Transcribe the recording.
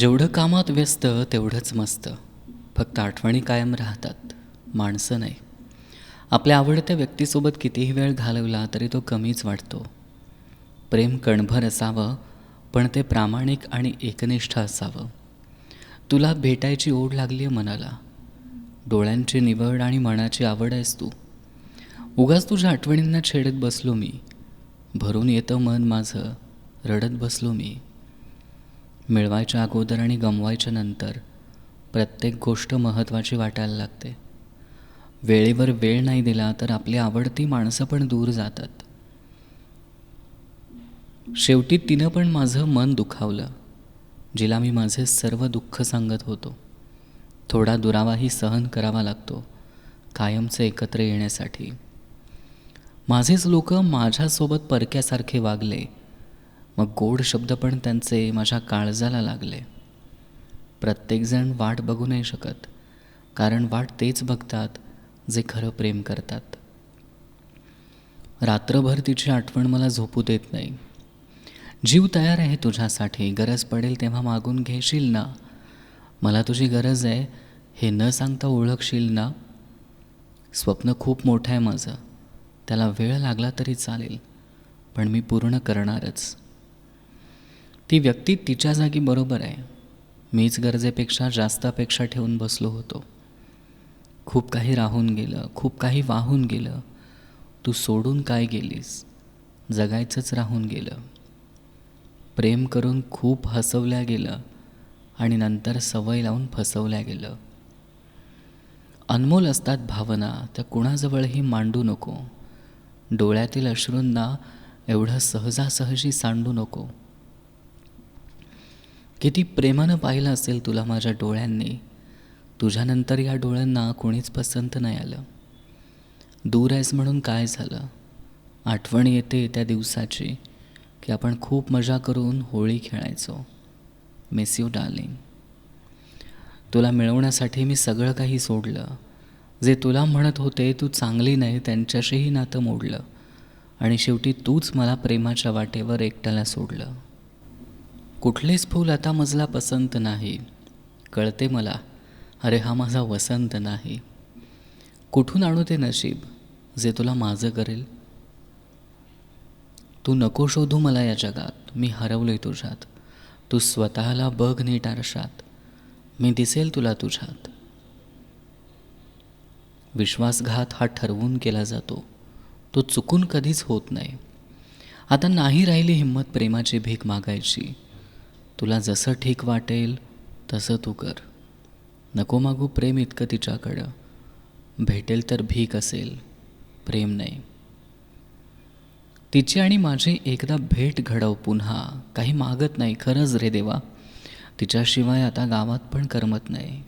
जेवढं कामात व्यस्त तेवढंच मस्त. फक्त आठवणी कायम राहतात. माणसं नाही. आपल्या आवडत्या व्यक्तीसोबत कितीही वेळ घालवला तरी तो कमीच वाटतो. प्रेम कणभर असावं पण ते प्रामाणिक आणि एकनिष्ठ असावं. तुला भेटायची ओढ लागली आहे मनाला. डोळ्यांची निवड आणि मनाची आवड आहेस तू. उगाच तुझ्या आठवणींना छेडत बसलो मी. भरून येतं मन माझं. रडत बसलो मी. मिळवायच्या अगोदर आणि गमवायच्या नंतर प्रत्येक गोष्ट महत्त्वाची वाटायला लागते. वेळेवर वेळ नाही दिला तर आपली आवडती माणसं पण दूर जातात. शेवटी तिनं पण माझं मन दुखावलं जिला मी माझे सर्व दुःख सांगत होतो. थोडा दुरावाही सहन करावा लागतो कायमचे एकत्र येण्यासाठी. माझेच लोक माझ्यासोबत परक्यासारखे वागले मग गोड शब्द पण त्यांचे माझ्या काळजाला लागले. प्रत्येकजण वाट बघू नाही शकत कारण वाट तेच बघतात जे खरं प्रेम करतात. रात्रभर तिची आठवण मला झोपू देत नाही. जीव तयार आहे तुझ्यासाठी गरज पडेल तेव्हा मागून घेशील ना? मला तुझी गरज आहे हे न सांगता ओळखशील ना? स्वप्न खूप मोठं आहे माझं. त्याला वेळ लागला तरी चालेल पण मी पूर्ण करणारच. ती व्यक्ती तिच्या जागी बरोबर आहे. मीच गरजेपेक्षा जास्त अपेक्षा ठेवून बसलो होतो. खूप काही राहून गेलं खूप काही वाहून गेलं. तू सोडून काय गेलीस? जगायचंच राहून गेलं. प्रेम करून खूप हसवल्या गेलं आणि नंतर सवय लावून फसवल्या गेलं. अनमोल असतात भावना त्या कुणाजवळही मांडू नको. डोळ्यातील अश्रूंना एवढं सहजासहजी सांडू नको. किती प्रेमानं पाहिलं असेल तुला माझ्या डोळ्यांनी? तुझ्यानंतर या डोळ्यांना कोणीच पसंत नाही आलं. दूर आहेस म्हणून काय झालं? आठवण येते त्या दिवसाची की आपण खूप मजा करून होळी खेळायचो. मिस यू डार्लिंग तुला मिळवण्यासाठी मी सगळं काही सोडलं. जे तुला म्हणत होते तू चांगली नाही त्यांच्याशीही नातं मोडलं. आणि शेवटी तूच मला प्रेमाच्या वाटेवर एकट्याला सोडलं. कुठलेच फूल आता मजला पसंत नाही. कळते मला अरे हा माझा वसंत नाही. कुठून आणू ते नशीब जे तुला माझं करेल? तू नको शोधू मला या जगात मी हरवलोय तुझ्यात. तू स्वतःला बघ नीट आरशात मी दिसेल तुला तुझ्यात. विश्वासघात हा ठरवून केला जातो तो चुकून कधीच होत नाही. आता नाही राहिली हिंमत प्रेमाची भीक मागायची. तुला जसं ठीक वाटेल तसं तू कर. नको मागू प्रेम इतकं तिच्याकडं. भेटेल तर भीक असेल प्रेम नाही. तिची आणि माझी एकदा भेट घडव पुन्हा. काही मागत नाही खरंच रे देवा. तिच्याशिवाय आता गावात पण करमत नाही.